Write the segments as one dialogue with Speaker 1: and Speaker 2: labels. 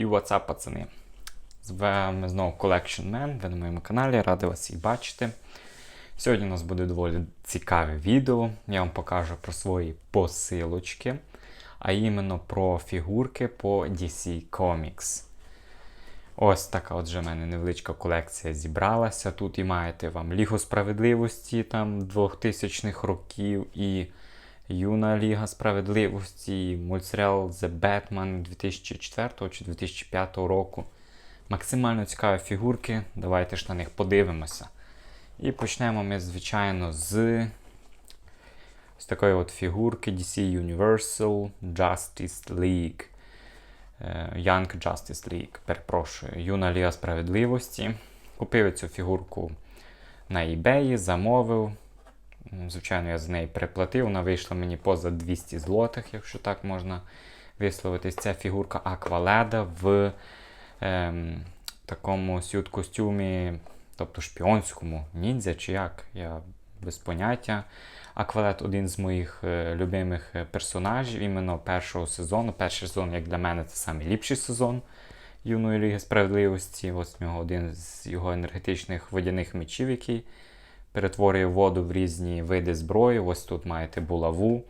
Speaker 1: І WhatsApp, пацани. З вами знову Collection Man, ви на моєму каналі, радий вас всіх бачити. Сьогодні у нас буде доволі цікаве відео. Я вам покажу про свої посилочки, а іменно про фігурки по DC Comics. Ось така от вже в мене невеличка колекція зібралася. Тут і маєте вам Лігу справедливості там 2000-х років і Юна Ліга справедливості, мультсеріал The Batman 2004 чи 2005 року. Максимально цікаві фігурки. Давайте ж на них подивимося. І почнемо ми, звичайно, з з такої от фігурки DC Universal Justice League. Е, Young Justice League, перепрошую, Юна Ліга Справедливості. Купив цю фігурку на eBay, замовив. Звичайно, я за неї переплатив. Вона вийшла мені поза 200 злотих, якщо так можна висловитись. Ця фігурка Акваледа в ем, такому сют-костюмі, тобто шпіонському ніндзя чи як, я без поняття. Аквалет один з моїх е, любимих персонажів іменно першого сезону. Перший сезон, як для мене, це найліпший сезон Юної Ліги Справедливості. Ось нього один з його енергетичних водяних мечів, який перетворює воду в різні види зброї. Ось тут маєте булаву.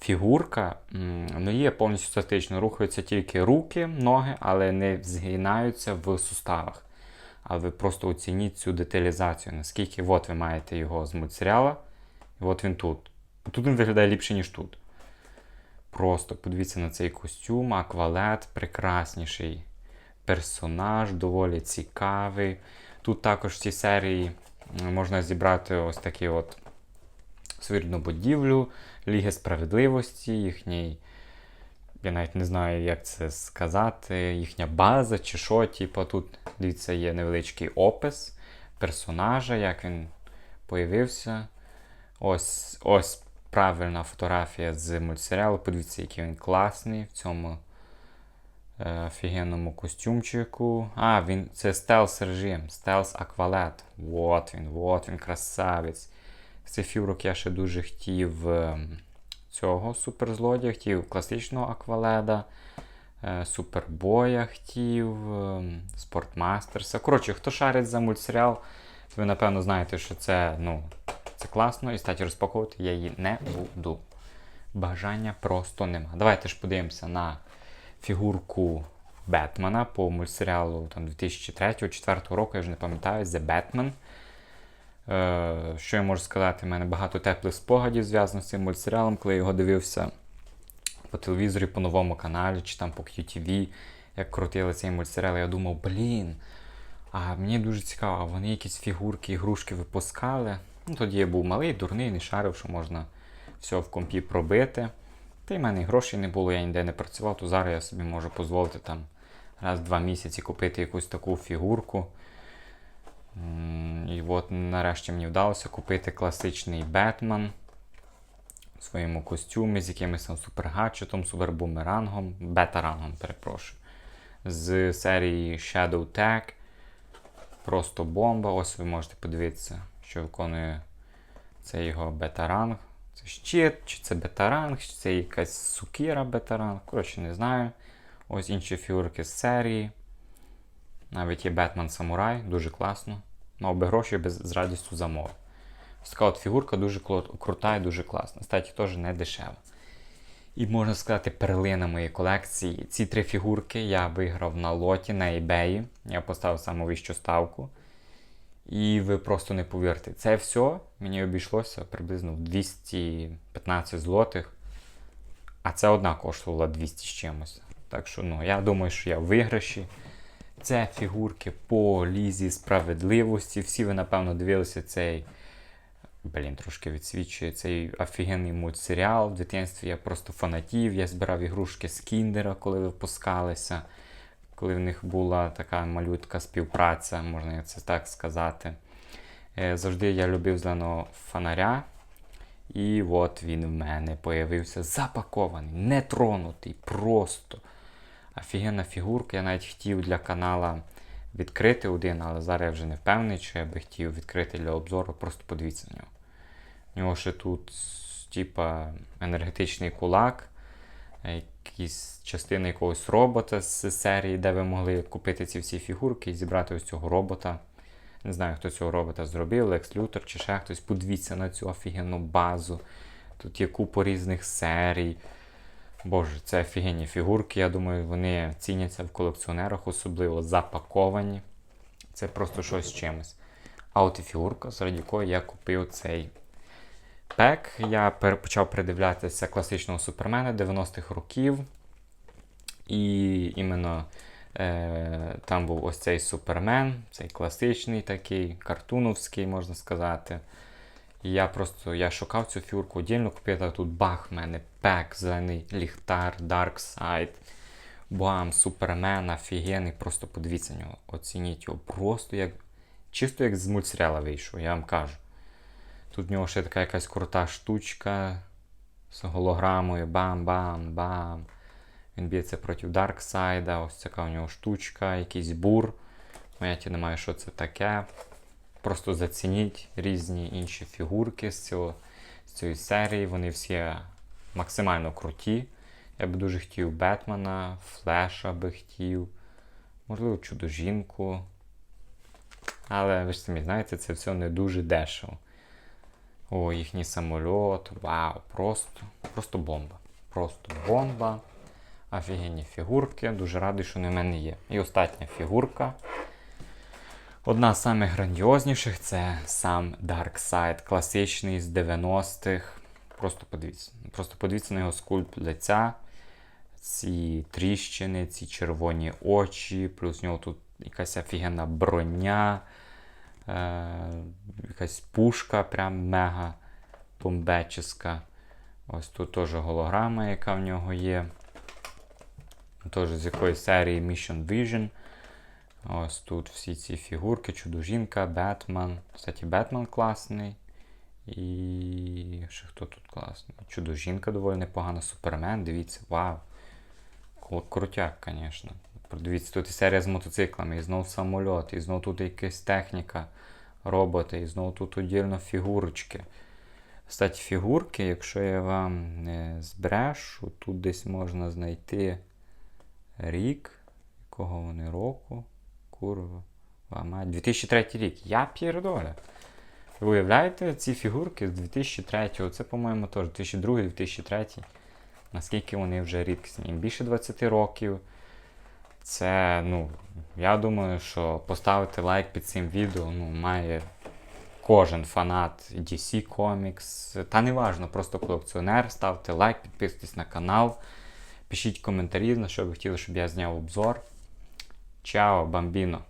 Speaker 1: Фігурка ну, є повністю статично, рухаються тільки руки, ноги, але не згинаються в суставах. А ви просто оцініть цю деталізацію, наскільки от ви маєте його з мультсеріала, і от він тут. Тут він виглядає ліпше, ніж тут. Просто подивіться на цей костюм, аквалет, прекрасніший персонаж, доволі цікавий. Тут також в цій серії можна зібрати ось такі от свірну будівлю, Ліги справедливості, їхній, я навіть не знаю, як це сказати, їхня база чи що. Типу, тут, дивіться, є невеличкий опис персонажа, як він появився. Ось ось правильна фотографія з мультсеріалу. Подивіться, який він класний в цьому офігенному костюмчику. А, він це стелс режим, стелс аквалет. Вот він, вот він, красавець. З цих фігурок я ще дуже хотів ем, цього суперзлодія, хотів класичного акваледа, е, супербоя хотів, спортмастерса. Коротше, хто шарить за мультсеріал, ви напевно знаєте, що це ну, це класно, і статі розпаковувати я її не буду. Бажання просто нема. Давайте ж подивимося на фігурку Бетмена по мультсеріалу 2003-2004 року, я вже не пам'ятаю, The Batman. Е, що я можу сказати? У мене багато теплих спогадів зв'язано з цим мультсеріалом, коли я його дивився по телевізорі, по новому каналі чи там по QTV, як крутили цей мультсеріал, я думав, блін. А мені дуже цікаво, вони якісь фігурки, ігрушки випускали. Ну, Тоді я був малий, дурний, не шарив, що можна все в компі пробити. Та й в мене грошей не було, я ніде не працював, то зараз я собі можу дозволити там раз в два місяці купити якусь таку фігурку. І от нарешті мені вдалося купити класичний Бетмен в своєму костюмі з якимось там супергаджетом, супербумерангом, бета-рангом, перепрошую. З серії Shadow Tag. Просто бомба. Ось ви можете подивитися, що виконує цей його бета-ранг. Це щит, чи це бета-ранг, чи це якась сукіра бета-ранг. Коротше, не знаю. Ось інші фігурки з серії. Навіть є Бетмен Самурай, дуже класно. Мав би гроші без з радістю замовив. Ось така от фігурка дуже крута і дуже класна. Статі теж не дешева. І можна сказати, перлина моєї колекції. Ці три фігурки я виграв на лоті на eBay. Я поставив саму вищу ставку. І ви просто не повірите, це все мені обійшлося приблизно в 215 злотих. А це одна коштувала 200 з чимось. Так що, ну, я думаю, що я в виграші. Це фігурки по лізі справедливості. Всі ви, напевно, дивилися цей. Блін, трошки відсвічує цей офігенний мультсеріал. В дитинстві я просто фанатів. Я збирав ігрушки з Кіндера, коли випускалися, коли в них була така малютка співпраця, можна це так сказати. Е, завжди я любив зеленого фонаря. І от він в мене появився запакований, нетронутий, просто. Офігенна фігурка. Я навіть хотів для канала відкрити один, але зараз я вже не впевнений, чи я би хотів відкрити для обзору. Просто подивіться на нього. У нього ще тут типа, енергетичний кулак, якісь частини якогось робота з серії, де ви могли купити ці всі фігурки і зібрати ось цього робота. Не знаю, хто цього робота зробив, Лекс Лютер чи ще хтось. Подивіться на цю офігенну базу. Тут є купа різних серій. Боже, це офігенні фігурки. Я думаю, вони ціняться в колекціонерах, особливо запаковані. Це просто щось з чимось. А от і фігурка, заради якої я купив цей пек. Я почав придивлятися класичного супермена 90-х років. І іменно е, там був ось цей супермен, цей класичний такий, картуновський, можна сказати. І я просто я шукав цю фігурку отдільно купив, тут бах, мене пек, зелений ліхтар, Darkseid, бам, супермен, офігенний, просто подивіться нього, оцініть його, просто як чисто як з мультсеріала вийшов, я вам кажу. Тут в нього ще така якась крута штучка з голограмою, бам-бам-бам. Він б'ється проти Дарксайда, ось така у нього штучка, якийсь бур. Поняття немає, що це таке. Просто зацініть різні інші фігурки з, цього, з цієї серії. Вони всі максимально круті. Я би дуже хотів Бетмена, Флеша би хотів, можливо, чудо-жінку. Але ви ж самі знаєте, це все не дуже дешево. О, їхній самольот. Вау, просто, просто бомба. Просто бомба. Офігенні фігурки. Дуже радий, що вони в мене є. І остання фігурка. Одна з самих грандіозніших це сам Darkseid, класичний з 90-х. Просто подивіться. Просто подивіться на його скульпт лиця. Ці тріщини, ці червоні очі, плюс у нього тут якась офігенна броня, е, якась пушка, прям мега бомбеческа. Ось тут теж голограма, яка в нього є. Теж з якоїсь серії Mission Vision. Ось тут всі ці фігурки, чудо-жінка, Бетмен. Кстати, Бетмен класний. І ще хто тут класний? Чудо-жінка доволі непогана. Супермен, дивіться, вау. Крутяк, звісно. Дивіться, тут і серія з мотоциклами, і знову самоліт, і знову тут якась техніка, роботи, і знову тут отдільно фігурочки. Кстати, фігурки, якщо я вам не збрешу, тут десь можна знайти рік, якого вони року. Курва. мать, 2003 рік. Я пірдоля. Ви уявляєте ці фігурки з 2003-го? Це, по-моєму, теж 2002-2003. Наскільки вони вже рідкісні? Їм більше 20 років. Це, ну, я думаю, що поставити лайк під цим відео ну, має кожен фанат DC Comics. Та не важно, просто колекціонер. Ставте лайк, підписуйтесь на канал. Пишіть коментарі, на що ви хотіли, щоб я зняв обзор. Чао, бамбіно!